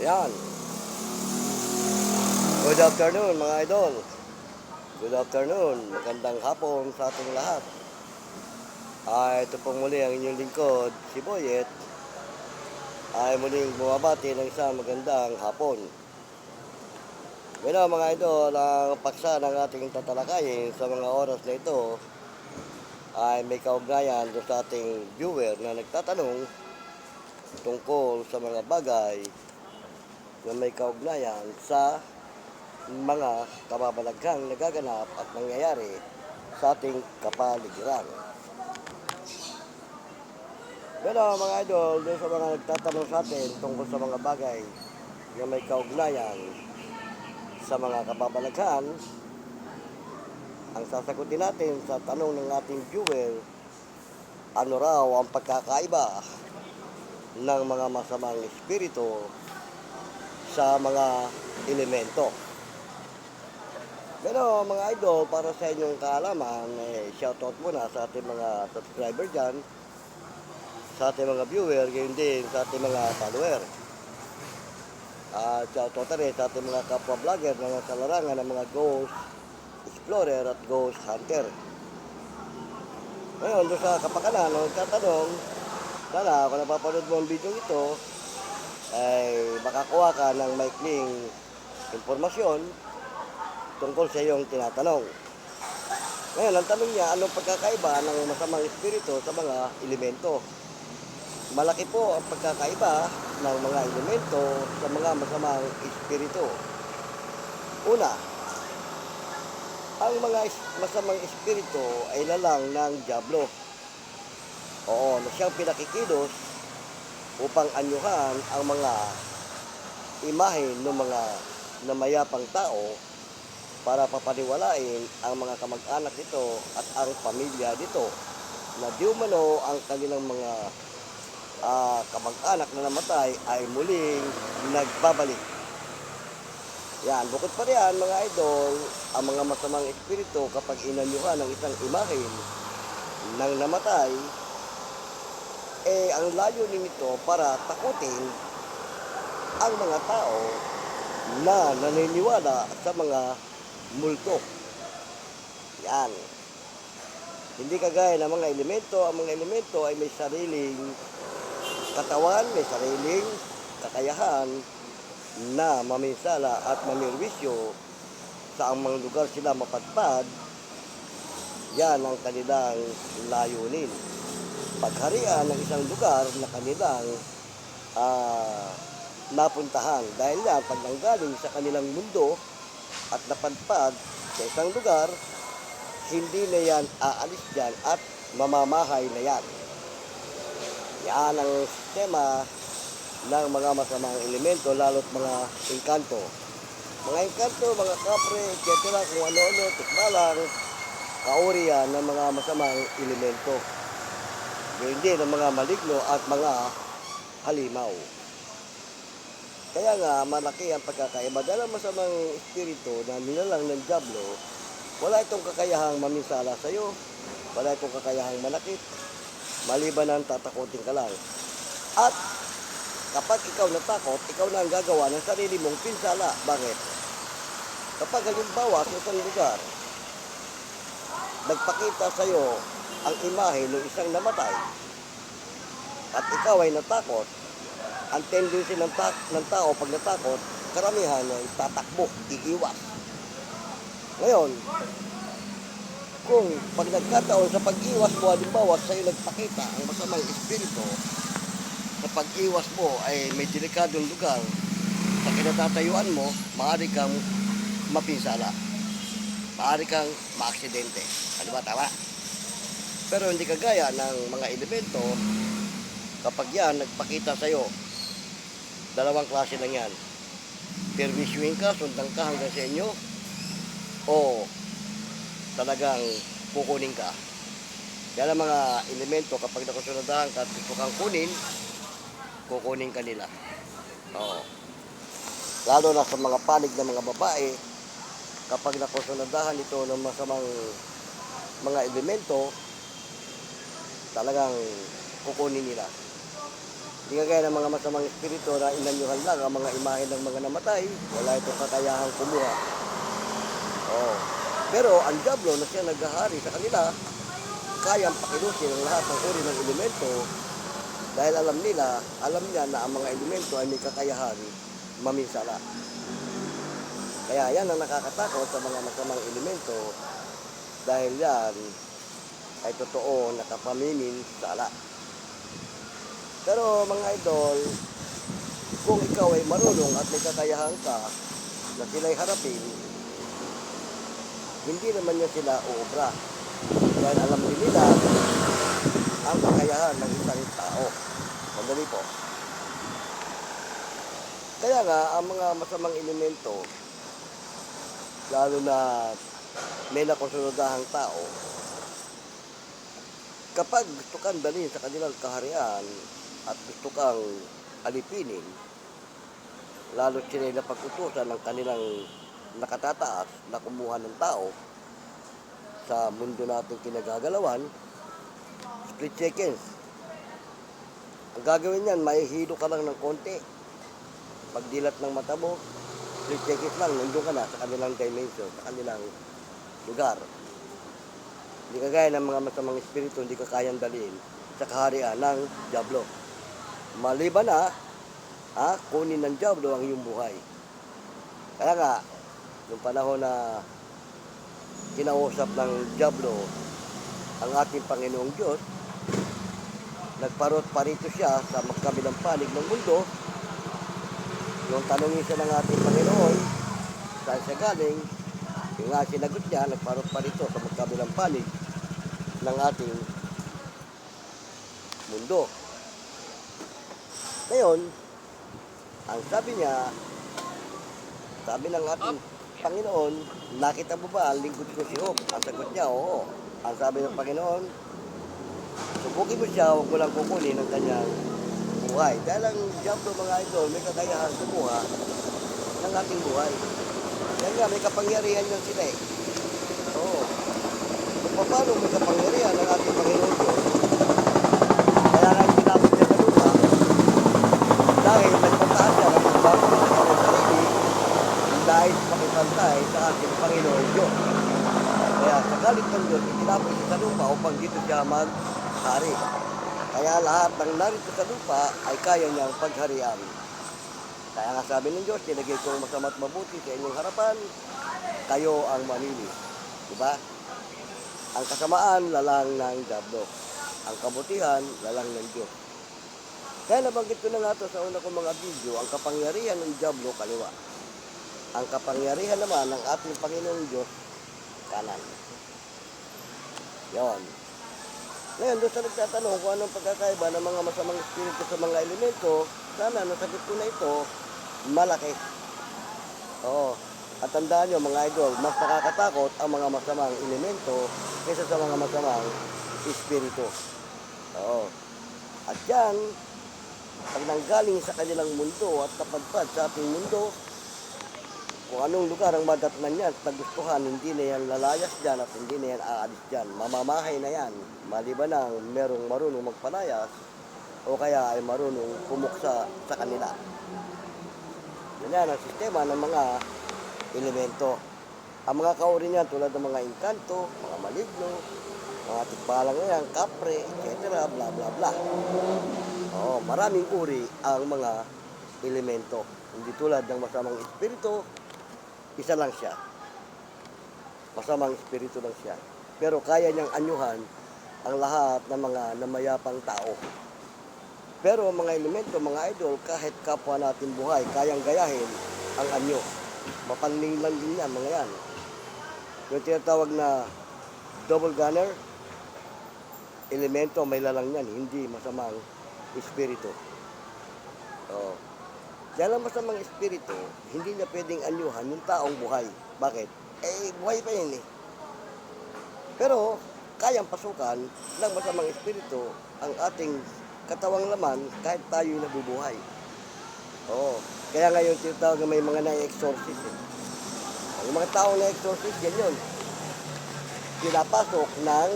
Yan. Good afternoon mga idol. Good afternoon. Magandang hapon sa ating lahat. Ah, ito pong muli ang inyong lingkod, si Boyet. Ay muling bumabati ng isang magandang hapon. Bueno mga idol, ang paksa ng ating tatalakayin sa mga oras na ito ay may kaugnayan sa ating viewer na nagtatanong tungkol sa mga bagay na may kaugnayan sa mga kababalaghang nagaganap at nangyayari sa ating kapaligiran. Pero mga idol, doon sa mga nagtatanong sa atin tungkol sa mga bagay na may kaugnayan sa mga kababalaghan, ang sasagutin natin sa tanong ng ating viewer, ano raw ang pagkakaiba ng mga masamang espiritu sa mga elemento. Pero mga idol, para sa inyong kaalaman, eh, shoutout muna sa ating mga subscriber dyan, sa ating mga viewer, gayon din sa ating mga follower. At shoutout rin sa ating mga kapwa vlogger na nasa larangan ng mga ghost explorer at ghost hunter. Ngayon, doon sa kapakanan, ang tatanong, sana kung napapanood mo ang video ito, ay makakuha ka ng maikling impormasyon tungkol sa iyong tinatanong. Ngayon, ang tanong niya, anong pagkakaiba ng masamang espiritu sa mga elemento? Malaki po ang pagkakaiba ng mga elemento sa mga masamang espiritu. Una, ang mga masamang espiritu ay lalang ng Diablo. Oo, na siyang pinakikilos upang anyuhan ang mga imahe ng mga namayapang tao para papaniwalain ang mga kamag-anak nito at ang pamilya nito na di umano ang kanilang mga ah, kamag-anak na namatay ay muling nagbabalik. Yan, bukod pa riyan mga idol, ang mga masamang espiritu kapag inanyuhan ng isang imahe ng namatay, eh ang layunin nito para takutin ang mga tao na naniniwala sa mga multo. Yan. Hindi kagaya ng mga elemento, ang mga elemento ay may sariling katawan, may sariling kakayahan na maminsala at mamirwisyo sa ang mga lugar sila mapadpad, yan ang kanilang layunin. Pagharian ng isang lugar na kanilang ah, napuntahan. Dahil yan, pag nanggaling sa kanilang mundo at napadpad sa isang lugar, hindi na yan aalis dyan at mamamahay na yan. Yan ang sistema ng mga masamang elemento, lalo't mga engkanto. Mga engkanto, mga kapre, etc. kung ano-ano, tikbalang, kauri yan ng mga masamang elemento. Din ng mga maligno at mga halimaw. Kaya nga, malaki ang pagkakaiba. Dahil ang masamang espiritu na nilalang ng Diablo, wala itong kakayahang maminsala sa iyo. Wala itong kakayahang manakit. Maliban ang tatakotin ka lang. At kapag ikaw natakot, ikaw na ang gagawa ng sarili mong pinsala. Bakit? Kapag halimbawa sa isang lugar, nagpakita sa iyo ang imahe ng isang namatay, at ikaw ay natakot, ang tendency ng, ta- ng tao pag natakot, karamihan ay tatakbo, iiwas. Ngayon, kung pag nagkataon sa pag-iwas mo, halimbawa sa iyo nagpakita ang masamang espiritu, sa pag-iwas mo ay may delikadong lugar, sa kinatatayuan mo, maaari kang mapinsala. Maaari kang maaksidente. Ano ba, tama? Pero hindi kagaya ng mga elemento, kapag yan nagpakita sa'yo, dalawang klase lang yan. Permisyuin ka, sundan ka hanggang sa inyo, o talagang kukunin ka. Kaya ang mga elemento, kapag nakusunadahan ka at gusto kang kunin, kukunin ka nila. Oo. Lalo na sa mga panig ng mga babae, kapag nakusunadahan ito ng masamang mga elemento, talagang kukunin nila. Hindi kagaya ng mga masamang espiritu na inanyuhan lang ang mga imahe ng mga namatay, wala itong kakayahang kumuha. Oh. Pero ang Diablo na siya naghahari sa kanila, kayang pakilusin ang lahat ng uri ng elemento dahil alam nila, alam niya na ang mga elemento ay may kakayahan maminsala. Kaya yan ang nakakatakot sa mga masamang elemento dahil yan ay totoo nakapaminin sala. Pero mga idol, kung ikaw ay marunong at may kakayahan ka na sila'y harapin, hindi naman niya sila uubra. Dahil alam din nila ang kakayahan ng isang tao. Sandali po. Kaya nga, ang mga masamang elemento, lalo na may nakonsulodahang tao, kapag gusto kang dalhin sa kanilang kaharian at gusto kang alipinin, lalo sila na pagkutusan ng kanilang nakatataas na kumuha ng tao sa mundo natin kinagagalawan, split seconds. Ang gagawin niyan, mahihilo ka lang ng konti. Pagdilat ng mata mo, split seconds lang, nandun ka na sa kanilang dimension, sa kanilang lugar. Hindi kagaya ng mga masamang espiritu, hindi ka kayang dalhin sa kaharian ng Diablo. Maliban na, ha, kunin ng Diablo ang iyong buhay. Kaya nga, nung panahon na kinausap ng Diablo ang ating Panginoong Diyos, nagparot parito siya sa magkabilang panig ng mundo. Yung tanongin siya ng ating Panginoon, saan siya galing, yung nga sinagot niya, nagparot parito sa magkabilang panig ng ating mundo. Ngayon, ang sabi niya, sabi ng ating Panginoon, nakita mo ba ang lingkod ko si Job? Ang sagot niya, oo. Ang sabi ng Panginoon, subukin mo siya, huwag mo lang kukunin ang kanyang buhay. Dahil ang Diablo mga idol, may kakayahan kumuha ng ating buhay. Yan nga, may kapangyarihan yan sila eh. Oo. Kung paano may kapangyarihan ng ating Panginoon Diyos, kaya nga sinabot niya sa lupa, dahil nagpataas siya ng pagbago sa kanyang sarili, dahil makipantay sa ating Panginoon Diyos. Kaya sa galit ng Diyos, itinapos siya sa lupa upang dito siya maghari. Kaya lahat ng narito sa lupa ay kaya niyang pagharian. Kaya nga sabi ng Diyos, nilagay kong masama't mabuti sa inyong harapan, kayo ang mamili. Diba? Ang kasamaan, lalang ng Diablo. Ang kabutihan, lalang ng Diyos. Kaya nabanggit ko na nga sa una kong mga video, ang kapangyarihan ng Diablo, kaliwa. Ang kapangyarihan naman ng ating Panginoong Diyos, kanan. Yon. Ngayon, doon sa nagtatanong kung anong pagkakaiba ng mga masamang espiritu sa mga elemento, sana nasagot ko na ito, malaki. Oo. At tandaan nyo mga idol, mas nakakatakot ang mga masamang elemento kaysa sa mga masamang espiritu. Oo. At yan, pag nanggaling sa kanilang mundo at napadpad sa ating mundo, kung anong lugar ang madatnan niya at nagustuhan, hindi na yan lalayas dyan at hindi na yan aalis dyan. Mamamahay na yan, maliban ng merong marunong magpalayas o kaya ay marunong pumuksa sa kanila. Yan yan ang sistema ng mga elemento. Ang mga kauri niyan tulad ng mga inkanto, mga maligno, mga tikbalang yan, kapre, etc. bla bla bla. Oo, maraming uri ang mga elemento. Hindi tulad ng masamang espiritu, isa lang siya. Masamang espiritu lang siya. Pero kaya niyang anyuhan ang lahat ng mga namayapang tao. Pero ang mga elemento, mga idol, kahit kapwa natin buhay, kayang gayahin ang anyo. Mapanling lang din yan, mga yan. Yung tinatawag na double gunner, elemento, may lalang yan, hindi masamang espiritu. Oo. Dahil ang masamang espiritu, hindi niya pwedeng anyuhan yung taong buhay. Bakit? Eh, buhay pa yun eh. Pero, kayang pasukan ng masamang espiritu ang ating katawang laman kahit tayo'y nabubuhay. Oo. Kaya ngayon tinatawag na may mga na-exorcist eh. Ang mga tao na-exorcist, yan yun. Pinapasok ng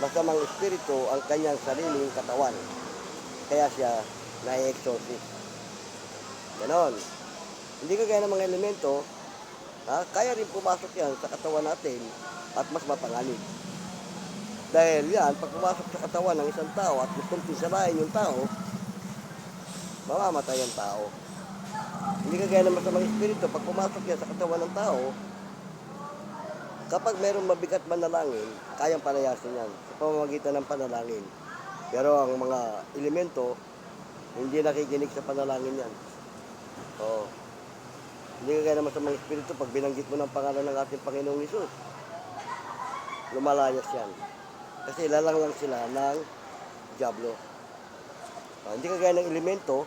masamang espiritu ang kanyang sariling katawan. Kaya siya na i-exorcist. Ganon. Hindi kagaya ng mga elemento, ha, kaya rin pumasok yan sa katawan natin at mas mapanganib. Dahil yan, pag pumasok sa katawan ng isang tao at gustong pinsalain yung tao, mamamatay ang tao. Hindi kagaya ng masamang espiritu, pag pumasok yan sa katawan ng tao, kapag mayroong mabigat manalangin, kayang palayasin yan sa pamamagitan ng panalangin. Pero ang mga elemento, hindi nakikinig sa panalangin yan. Oo. Hindi kagaya ng masamang espiritu, pag binanggit mo ng pangalan ng ating Panginoong Isus, lumalayas yan. Kasi lalang lang sila ng Diablo. Ah, hindi kagaya ng elemento,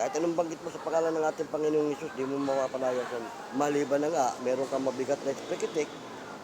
kahit anong banggit mo sa pangalan ng ating Panginoong Isus, di mo mapapalayasan. Maliban na nga, meron kang mabigat na esprekitik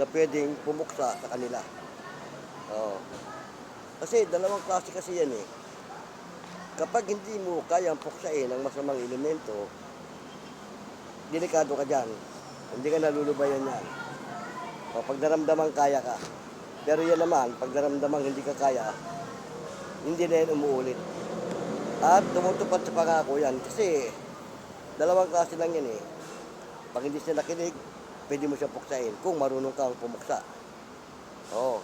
na pwedeng pumuksa sa kanila. Oo. Kasi dalawang klase kasi yan eh. Kapag hindi mo kayang puksain ang masamang elemento, delikado ka dyan. Hindi ka nalulubayan yan. O, pag naramdaman kaya ka. Pero yan naman, pag naramdaman hindi ka kaya, hindi na yan umuulit. At tumutupad sa pangako yan. Kasi dalawang klase lang yan eh. Pag hindi siya nakinig, pwede mo siya puksain kung marunong kang pumuksa. Oo.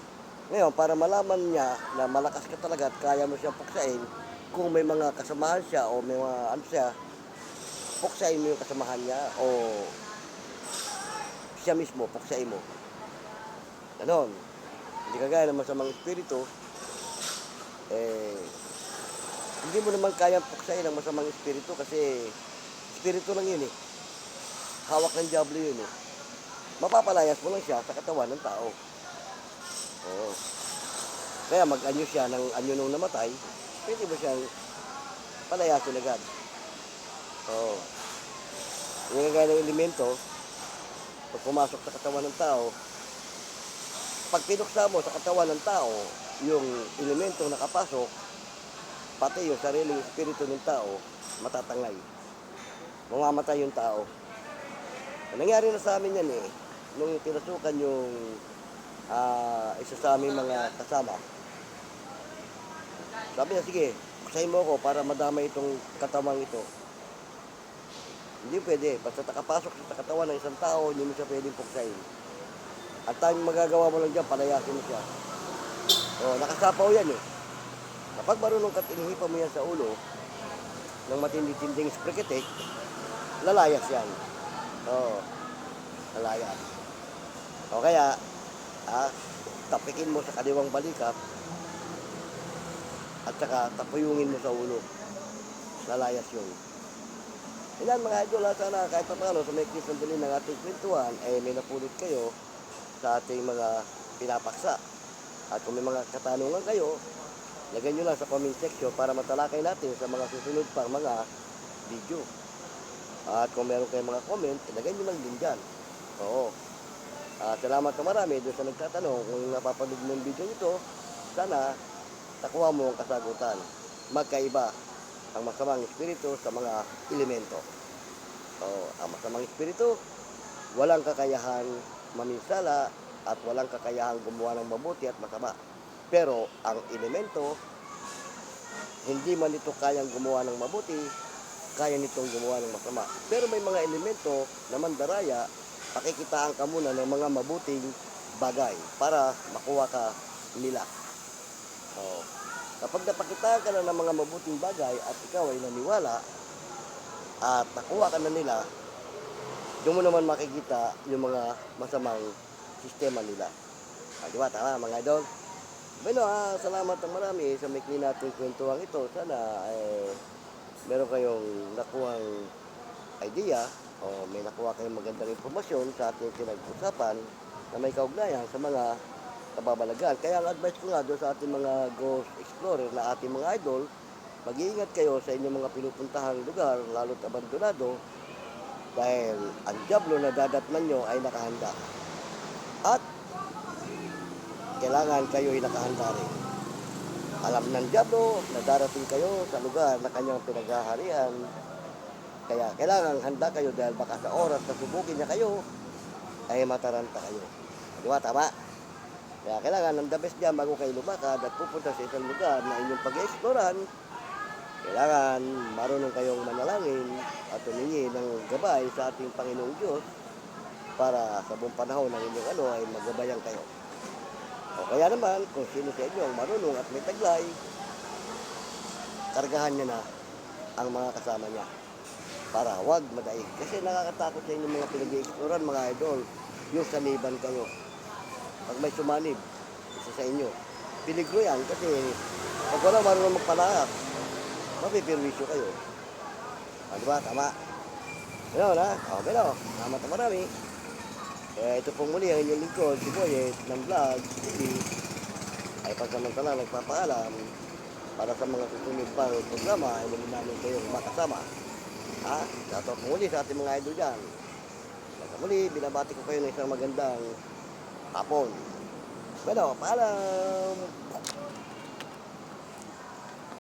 Ngayon, para malaman niya na malakas ka talaga at kaya mo siyang puksain, kung may mga kasamahan siya o may mga ano siya, puksain mo yung kasamahan niya o siya mismo, puksain mo. Ganon. Hindi kagaya ng masamang espiritu, eh, hindi mo naman kayang puksain ang masamang espiritu kasi espiritu lang yun eh. Hawak ng Diablo yun eh. Mapapalayas mo lang siya sa katawan ng tao. Oo. Kaya mag-anyo siya ng anyo nung namatay, pwede mo siyang palayasin agad. Oo. Yung kagaya ng elemento, pag pumasok sa katawan ng tao, pag pinuksa mo sa katawan ng tao, yung elemento nakapasok, pati yung sariling espiritu ng tao, matatangay. Mamamatay yung tao. Nangyari na sa amin yan eh, nung pinasukan yung ah, isa sa aming mga kasama. Sabi niya, sige, puksahin mo ako para madama itong katawang ito. Hindi pwede. Basta nakapasok sa katawan ng isang tao, hindi mo siya pwedeng puksain. At tayong magagawa mo lang dyan, palayasin mo siya. O, nakasapaw yan eh. Kapag marunong ka tinihipa mo yan sa ulo, ng matindi-tinding spreketek, lalayas yan. Oo, lalayas. O kaya, ah, tapikin mo sa kaliwang balikat, at saka tapuyungin mo sa ulo. Lalayas yun. Ilan mga idol, ha, sana kahit pa paano sa may sandali ng ating kwentuhan, eh may napulot kayo sa ating mga pinapaksa. At kung may mga katanungan kayo, lagyan nyo lang sa comment section para matalakay natin sa mga susunod pang mga video. At kung meron kayong mga comment, ilagay nyo lang din dyan. Oo. At salamat na marami doon sa nagtatanong kung napapanood mo yung video ito, sana nakuha mo ang kasagutan. Magkaiba ang masamang espiritu sa mga elemento. Oo, ang masamang espiritu, walang kakayahan maminsala at walang kakayahan gumawa ng mabuti at masama. Pero ang elemento, hindi man ito kayang gumawa ng mabuti, kaya nitong gumawa ng masama. Pero may mga elemento na mandaraya, pakikitaan ka muna ng mga mabuting bagay para makuha ka nila. Oo. Kapag napakitaan ka na ng mga mabuting bagay at ikaw ay naniwala at nakuha ka na nila, doon mo naman makikita yung mga masamang sistema nila. Ah, di ba? Tama mga idol? Bueno, ah, salamat ng marami sa may nating kwentuhan ito. Sana eh, meron kayong nakuhang idea o may nakuha kayong magandang informasyon sa ating pinag-usapan na may kaugnayan sa mga kababalagan. Kaya ang advice ko nga doon sa ating mga ghost explorer na ating mga idol, mag-iingat kayo sa inyong mga pinupuntahang lugar, lalo't abandonado, dahil ang Diablo na dadatnan nyo ay nakahanda. At kailangan kayo ay nakahanda rin. Alam ng Diablo na darating kayo sa lugar na kanyang pinaghaharian. Kaya kailangan handa kayo dahil baka sa oras na subukin niya kayo, ay mataranta kayo. Di ba? Tama? Kaya kailangan ng the best dyan bago kayo lumakad at pupunta sa isang lugar na inyong pag-exploran, Kailangan marunong kayong manalangin at humingi ng gabay sa ating Panginoong Diyos para sa buong panahon ng inyong ano ay magabayan kayo. O kaya naman, kung sino sa inyo ang marunong at may taglay, kargahan niya na ang mga kasama niya para huwag madaig. Kasi nakakatakot sa inyo mga pinag-i-exploran mga idol, yung saniban kayo. Pag may sumanib, isa sa inyo, piligro yan kasi pag wala marunong magpalahak, mapipirwisyo kayo. Ah, di ba? Tama. Ano na? O, pero, tama tama marami. Kaya ito pong muli ang inyong lingkod, si Boyet ng Vlog TV ay pagsamantala nagpapaalam para sa mga susunod pang programa ay muli namin kayong makasama. Ha? Dato po muli sa ating mga idol dyan. At muli, binabati ko kayo ng isang magandang hapon. Bueno, paalam!